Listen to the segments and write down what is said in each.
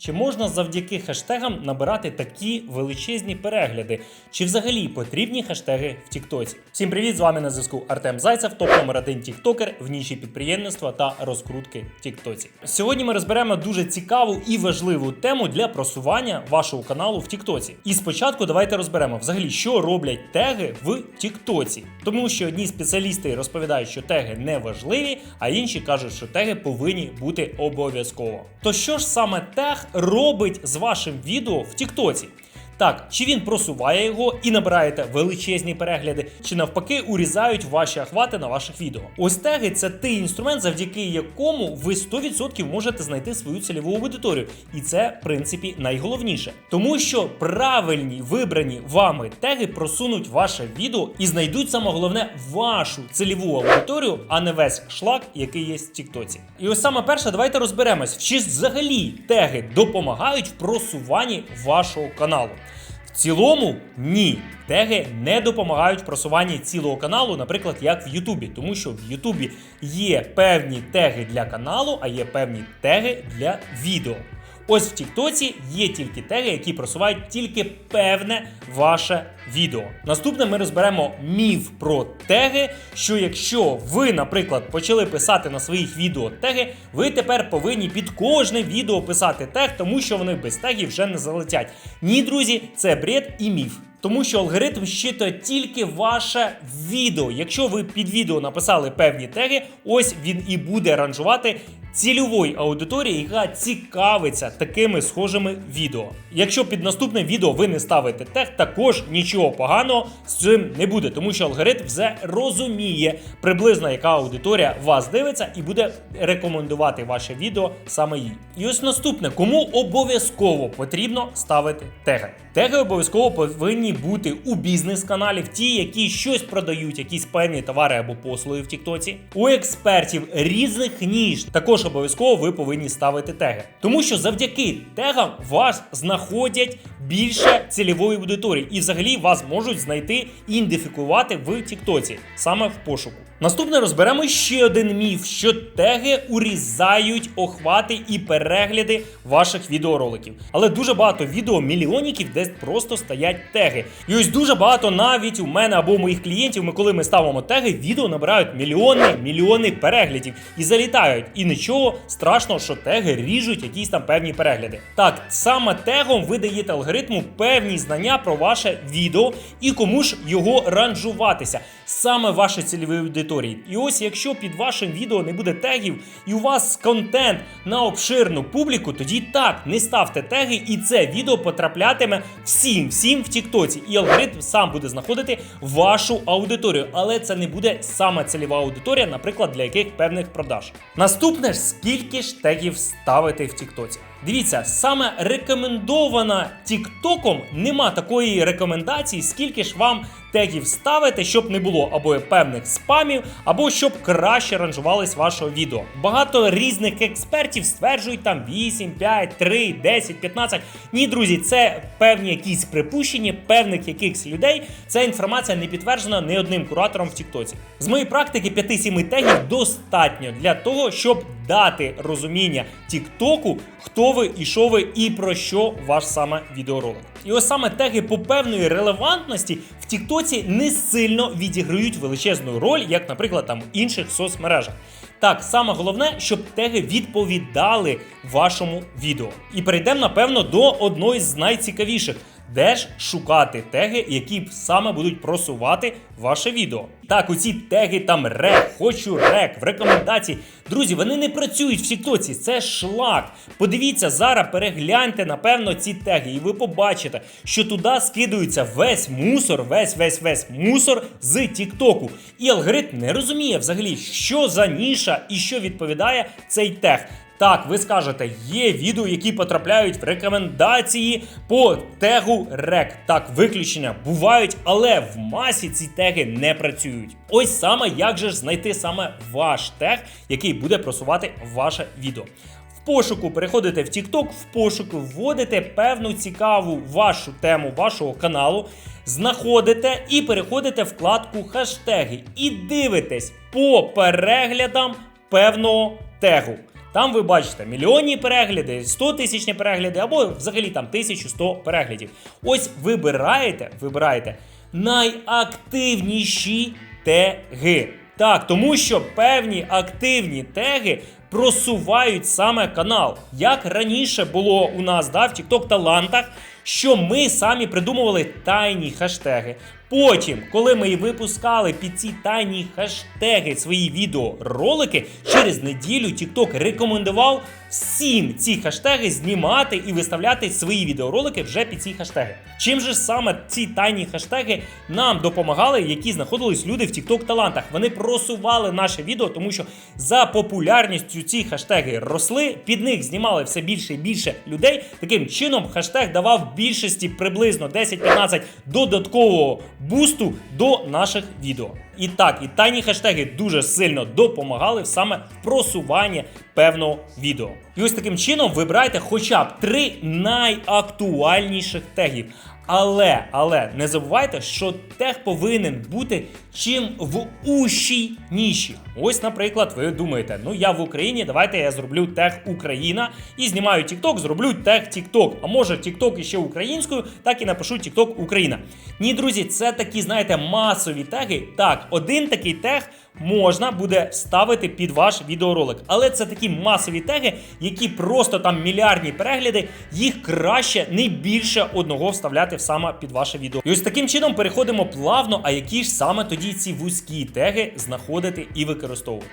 Чи можна завдяки хештегам набирати такі величезні перегляди? Чи взагалі потрібні хештеги в Тіктоці? Всім привіт! З вами на зв'язку Артем Зайцев, топ номер один тіктокер в ніші підприємництва та розкрутки Тіктоці. Сьогодні ми розберемо дуже цікаву і важливу тему для просування вашого каналу в Тіктоці. І спочатку давайте розберемо взагалі, що роблять теги в Тіктоці. Тому що одні спеціалісти розповідають, що теги не важливі, а інші кажуть, що теги повинні бути обов'язково. То що ж саме тег робить з вашим відео в Тіктоці? Так, чи він просуває його і набираєте величезні перегляди, чи навпаки урізають ваші охвати на ваших відео. Ось теги це той інструмент, завдяки якому ви 100% можете знайти свою цільову аудиторію. І це, в принципі, найголовніше. Тому що правильні вибрані вами теги просунуть ваше відео і знайдуть саме головне вашу цільову аудиторію, а не весь шлак, який є в Тіктоці. І ось саме перше, давайте розберемось, чи взагалі теги допомагають в просуванні вашого каналу. В цілому ні. Теги не допомагають в просуванні цілого каналу, наприклад, як в Ютубі, тому що в Ютубі є певні теги для каналу, а є певні теги для відео. Ось в Тіктоці є тільки теги, які просувають тільки певне ваше відео. Наступне ми розберемо міф про теги. Що якщо ви, наприклад, почали писати на своїх відео теги, ви тепер повинні під кожне відео писати тег, тому що вони без тегів вже не залетять. Ні, друзі, це бред і міф. Тому що алгоритм щитує тільки ваше відео. Якщо ви під відео написали певні теги, ось він і буде ранжувати цільової аудиторії, яка цікавиться такими схожими відео. Якщо під наступним відео ви не ставите тег, також нічого поганого з цим не буде, тому що алгоритм вже розуміє приблизно, яка аудиторія вас дивиться, і буде рекомендувати ваше відео саме їй. І ось наступне, кому обов'язково потрібно ставити теги. Теги обов'язково повинні бути у бізнес-каналів, ті, які щось продають, якісь певні товари або послуги в Тіктоці. У експертів різних ніж також обов'язково ви повинні ставити теги. Тому що завдяки тегам вас знаходять більше цільової аудиторії, і взагалі вас можуть знайти і ідентифікувати в Тіктоці, саме в пошуку. Наступне розберемо ще один міф, що теги урізають охвати і перегляди ваших відеороликів. Але дуже багато відео мільйонників, де просто стоять теги. І ось дуже багато навіть у мене або у моїх клієнтів, ми коли ми ставимо теги, відео набирають мільйони, мільйони переглядів і залітають. І нічого страшного, що теги ріжуть якісь там певні перегляди. Так, саме тегом ви даєте алгоритму певні знання про ваше відео і кому ж його ранжуватися. Саме ваші цільові аудиторії. І ось якщо під вашим відео не буде тегів, і у вас контент на обширну публіку, тоді так, не ставте теги, і це відео потраплятиме всім, всім в Тіктоці. І алгоритм сам буде знаходити вашу аудиторію. Але це не буде саме цільова аудиторія, наприклад, для яких певних продаж. Наступне ж, скільки ж тегів ставити в Тіктоці? Дивіться, саме рекомендована Тіктоком нема такої рекомендації, скільки ж вам тегів ставити, щоб не було або певних спамів, або щоб краще ранжувались вашого відео. Багато різних експертів стверджують там 8, 5, 3, 10, 15. Ні, друзі, це певні якісь припущення певних якихось людей. Ця інформація не підтверджена ні одним куратором в Тіктоці. З моєї практики 5-7 тегів достатньо для того, щоб дати розуміння Тіктоку, хто ви і що ви, і про що ваш саме відеоролик. І ось саме теги по певної релевантності в Тіктоці не сильно відіграють величезну роль, як, наприклад, там в інших соцмережах. Так, саме головне, щоб теги відповідали вашому відео. І перейдемо, напевно, до одної з найцікавіших. Де ж шукати теги, які саме будуть просувати ваше відео? Так, оці теги там рек, хочу рек, в рекомендації. Друзі, вони не працюють в Тіктоці, це шлак. Подивіться зараз, перегляньте, напевно, ці теги, і ви побачите, що туди скидується весь мусор, весь весь весь мусор з Тіктоку. І алгоритм не розуміє взагалі, що за ніша і що відповідає цей тег. Так, ви скажете, є відео, які потрапляють в рекомендації по тегу рек. Так, виключення бувають, але в масі ці теги не працюють. Ось саме як же ж знайти саме ваш тег, який буде просувати ваше відео. Пошуку переходите в TikTok, в пошуку вводите певну цікаву вашу тему вашого каналу, знаходите і переходите вкладку хештеги і дивитесь по переглядам певного тегу. Там ви бачите мільйонні перегляди, 100 тисячні перегляди, або взагалі там 1100 переглядів. Ось вибираєте, вибираєте найактивніші теги. Так, тому що певні активні теги просувають саме канал. Як раніше було у нас да, в TikTok талантах, що ми самі придумували тайні хештеги. Потім, коли ми випускали під ці тайні хештеги свої відеоролики, через неділю TikTok рекомендував всім ці хештеги знімати і виставляти свої відеоролики вже під ці хештеги. Чим же саме ці тайні хештеги нам допомагали, які знаходились люди в TikTok талантах? Вони просували наше відео, тому що за популярністю ці хештеги росли, під них знімали все більше і більше людей. Таким чином, хештег давав більшості приблизно 10-15 додаткового бусту до наших відео. І так, і тайні хештеги дуже сильно допомагали саме в просуванні певного відео. І ось таким чином вибирайте хоча б три найактуальніших тегів. Але, але не забувайте, що тег повинен бути чим в ущій ніші. Ось, наприклад, ви думаєте, ну я в Україні, давайте я зроблю тег Україна і знімаю TikTok, зроблю тег TikTok. А може TikTok іще українською, так і напишу TikTok Україна. Ні, друзі, це такі, знаєте, масові теги. Так, один такий тег можна буде ставити під ваш відеоролик. Але це такі масові теги, які просто там мільярдні перегляди, їх краще не більше одного вставляти саме під ваше відео. І ось таким чином переходимо плавно, а які ж саме тоді ці вузькі теги знаходити і використовувати.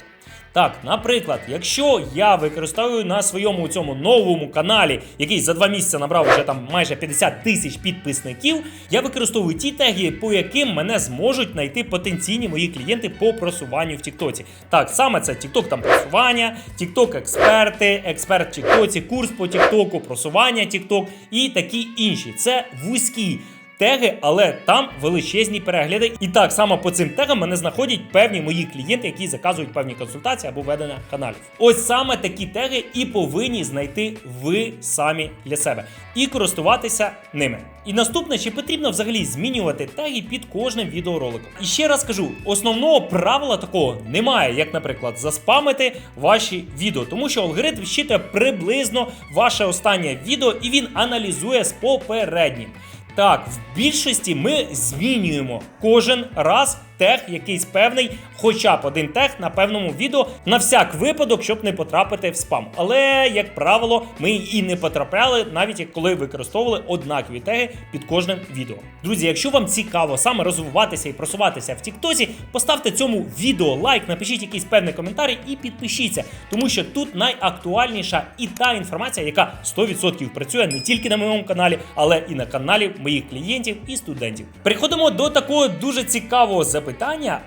Так, наприклад, якщо я використовую на своєму цьому новому каналі, який за два місяці набрав вже там майже 50 тисяч підписників, я використовую ті теги, по яким мене зможуть знайти потенційні мої клієнти по просуванню в Тіктоці. Так, саме це Тікток там просування, Тікток експерти, експерт Тіктоці, курс по Тіктоку, просування Тікток і такі інші. Це вузькі теги, але там величезні перегляди. І так само по цим тегам мене знаходять певні мої клієнти, які заказують певні консультації або ведення каналів. Ось саме такі теги і повинні знайти ви самі для себе і користуватися ними. І наступне, чи потрібно взагалі змінювати теги під кожним відеороликом. І ще раз кажу: основного правила такого немає, як, наприклад, заспамити ваші відео, тому що алгоритм щитує приблизно ваше останнє відео і він аналізує з попереднім. Так, в більшості ми змінюємо кожен раз тег якийсь певний, хоча б один тег на певному відео на всяк випадок, щоб не потрапити в спам. Але, як правило, ми і не потрапляли, навіть коли використовували однакові теги під кожним відео. Друзі, якщо вам цікаво саме розвиватися і просуватися в Тіктосі, поставте цьому відео лайк, напишіть якийсь певний коментар і підпишіться, тому що тут найактуальніша і та інформація, яка 100% працює не тільки на моєму каналі, але і на каналі моїх клієнтів і студентів. Переходимо до такого дуже цікавого запитання: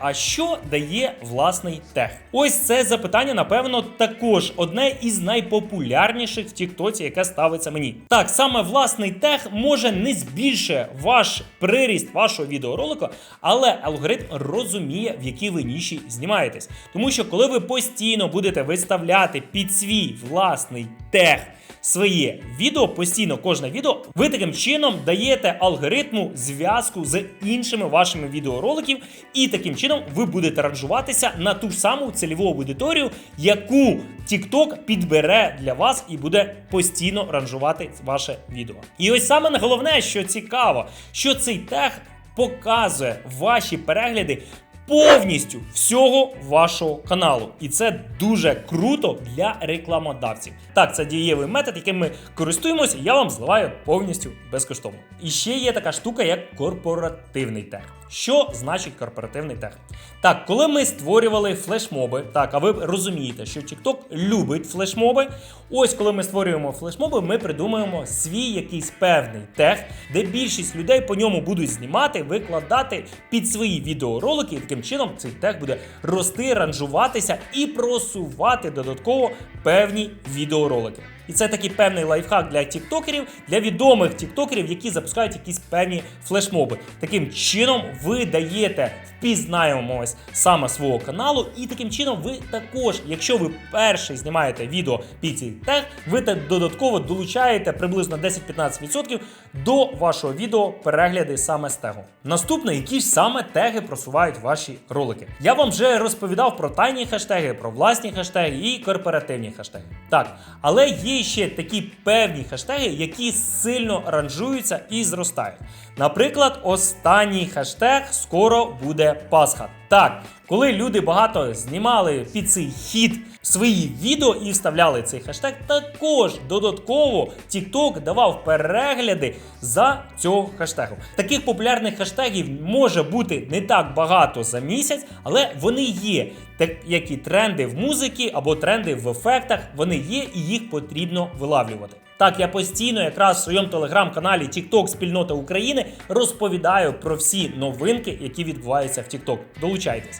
а що дає власний тег? Ось це запитання, напевно, також одне із найпопулярніших в Тіктоці, яке ставиться мені. Так, саме власний тег може не збільшує ваш приріст вашого відеоролика, але алгоритм розуміє, в якій ви ніші знімаєтесь. Тому що коли ви постійно будете виставляти під свій власний тег своє відео, постійно кожне відео, ви таким чином даєте алгоритму зв'язку з іншими вашими відеороликів, і таким чином ви будете ранжуватися на ту саму цільову аудиторію, яку TikTok підбере для вас і буде постійно ранжувати ваше відео. І ось саме головне, що цікаво, що цей тег показує ваші перегляди повністю всього вашого каналу. І це дуже круто для рекламодавців. Так, це дієвий метод, яким ми користуємося, я вам зливаю повністю безкоштовно. І ще є така штука, як корпоративний тег. Що значить корпоративний тег? Так, коли ми створювали флешмоби, так, а ви розумієте, що TikTok любить флешмоби. Ось коли ми створюємо флешмоби, ми придумуємо свій якийсь певний тег, де більшість людей по ньому будуть знімати, викладати під свої відеоролики, і таким чином цей тег буде рости, ранжуватися і просувати додатково певні відеоролики. І це такий певний лайфхак для тіктокерів, для відомих тіктокерів, які запускають якісь певні флешмоби. Таким чином ви даєте впізнаємось саме свого каналу, і таким чином ви також, якщо ви перший знімаєте відео під цей тег, ви так додатково долучаєте приблизно 10-15% до вашого відео перегляди саме з тегу. Наступне, які ж саме теги просувають ваші ролики. Я вам вже розповідав про тайні хештеги, про власні хештеги і корпоративні хештеги. Так, але ще такі певні хештеги, які сильно ранжуються і зростають. Наприклад, останній хештег скоро буде Пасха. Так, коли люди багато знімали під цей хід свої відео і вставляли цей хештег, також додатково TikTok давав перегляди за цього хештегу. Таких популярних хештегів може бути не так багато за місяць, але вони є. Так як і тренди в музиці або тренди в ефектах, вони є і їх потрібно вилавлювати. Так, я постійно якраз в своєму телеграм-каналі TikTok Спільнота України розповідаю про всі новинки, які відбуваються в TikTok. Долучайтесь.